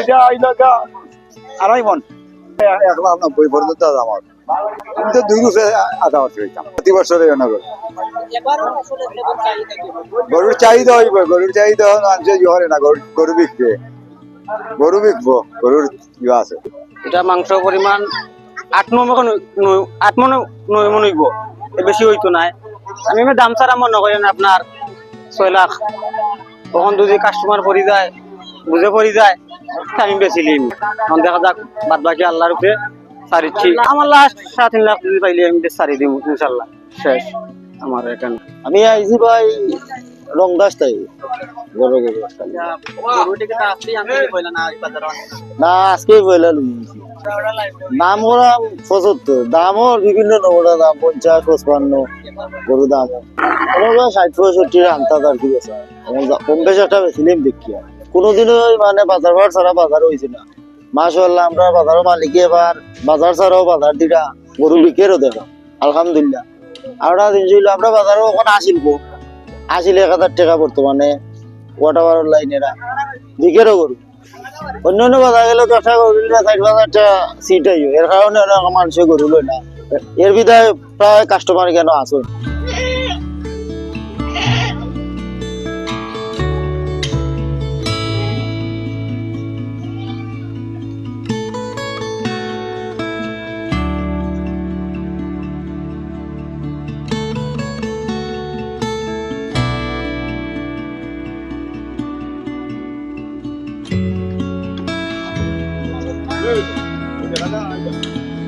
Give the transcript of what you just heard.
এটা আইলো আড়াই মন এক লাখ নব্বই পর্যন্ত আমার। আমি তো দুই বছর আধা বছর হইতাম। প্রতি বছরে এনে গরুর চাহিদা হইব গরুর চাহিদা মানুষে ইয়ে হয় না গরু গরু বিকবে। গরু বিকবো গরুর ইয়ে আছে। এটা মাংস পরিমাণ আট মন আট মন নয় মন হইব। বেশি হইতো নাই। আমি দাম ছাড়া মনে করেন আপনার ছয় লাখ। তখন যদি কাস্টমার পরি যায় বুঝে পরি যায়, আমি বেশি লিম। তখন দেখা যাক বাদ বাকি আল্লাহর উপরে সারিচ্ছি। আমার লাস্ট সাড়ে তিন লাখ যদি পাইলে আমি সারি দিম ইনশাল্লাহ শেষ, আমার এখানে। আমি আইছি ভাই রংদাস তাই বিভিন্ন দাম পঞ্চাশ, পঁচপান্ন দাম। কি আছে। কম বেশি একটা বেছিলাম দেখি আর। কোনোদিনও মানে বাজার ভাড় ছাড়া বাজার হয়েছে না। মাসাল্লাহ আমরা বাজারও মালিকে এবার, বাজার ছাড়াও বাজার দিটা গরু বিকেরও দেখো আলহামদুলিল্লাহ। একটা জিনিস হইল, আমরা বাজারও ওখানে আসিল আসিল এক হাজার টাকা বর্তমানে ওয়াটার লাইনেরা বিকেরও গরু। অন্য অন্য বাজার গেলে দশটা গরু নিলে ষাট হাজার টাকা সিট আইও এর কারণে অনেক মানুষে গরু লয় না। এর বিধায় প্রায় কাস্টমার কেন আসুন Good. Good.